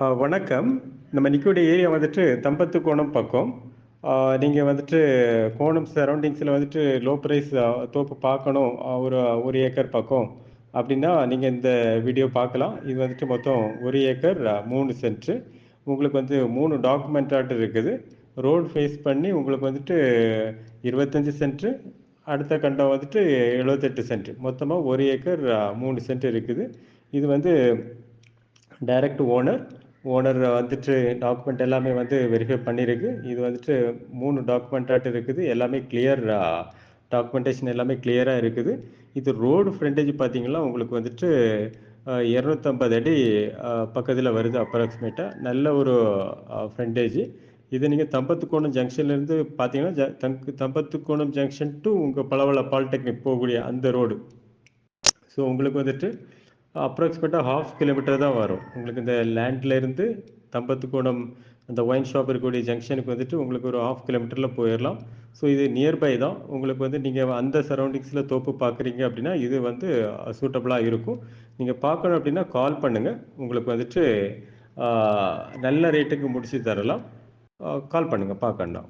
ஆ, வணக்கம். நம்ம நிற்கக்கூடிய ஏரியா வந்துட்டு தம்பத்து கோணம் பக்கம். நீங்கள் வந்துட்டு கோணம் சரௌண்டிங்ஸில் வந்துட்டு லோ ப்ரைஸ் தோப்பு பார்க்கணும். ஒரு ஒரு ஏக்கர் பக்கம். அப்படின்னா நீங்கள் இந்த வீடியோ பார்க்கலாம். இது வந்துட்டு மொத்தம் ஒரு ஏக்கர் மூணு சென்ட்டு உங்களுக்கு வந்து மூணு டாக்குமெண்டாட்டு இருக்குது. ரோடு ஃபேஸ் பண்ணி உங்களுக்கு வந்துட்டு இருபத்தஞ்சி சென்ட்டு அடுத்த கண்டம் வந்துட்டு எழுபத்தெட்டு சென்ட் மொத்தமாக ஒரு ஏக்கர் மூணு சென்ட் இருக்குது. இது வந்து டைரக்ட் ஓனர் ஓனர் வந்துட்டு டாக்குமெண்ட் எல்லாமே வந்து வெரிஃபை பண்ணியிருக்கு இது வந்துட்டு மூணு டாக்குமெண்ட்டாட்டு இருக்குது. எல்லாமே கிளியர் டாக்குமெண்டேஷன் எல்லாமே கிளியராக இருக்குது. இது ரோடு ஃப்ரண்டேஜ் பார்த்தீங்கன்னா உங்களுக்கு வந்துட்டு இரநூத்தம்பது அடி பக்கத்தில் வருது அப்ராக்சிமேட்டாக நல்ல ஒரு ஃப்ரண்டேஜ் இது நீங்கள் தம்பத்துக்கோணம் ஜங்ஷன்லேருந்து பார்த்தீங்கன்னா ஜ தங்கு தம்பத்துக்கோணம் ஜங்ஷன் டு உங்கள் பலவள பாலிடெக்னிக் போகக்கூடிய அந்த ரோடு ஸோ உங்களுக்கு வந்துட்டு அப்ராக்சிமேட்டாக ஹாஃப் கிலோமீட்டர் தான் வரும். உங்களுக்கு இந்த லேண்ட்லேருந்து தம்பத்துக்கோணம் அந்த ஒயின் ஷாப் இருக்கக்கூடிய ஜங்ஷனுக்கு வந்துட்டு உங்களுக்கு ஒரு ஹாஃப் கிலோமீட்டரில் போயிடலாம் ஸோ இது நியர்பை தான். உங்களுக்கு வந்து நீங்கள் அந்த சரௌண்டிங்ஸில் தோப்பு பார்க்குறீங்க அப்படின்னா இது வந்து சூட்டபுளாக இருக்கும். நீங்கள் பார்க்கணும் அப்படின்னா கால் பண்ணுங்கள் உங்களுக்கு வந்துட்டு நல்ல ரேட்டுக்கு முடிச்சு தரலாம். கால் பண்ணுங்கள் பார்க்கணும்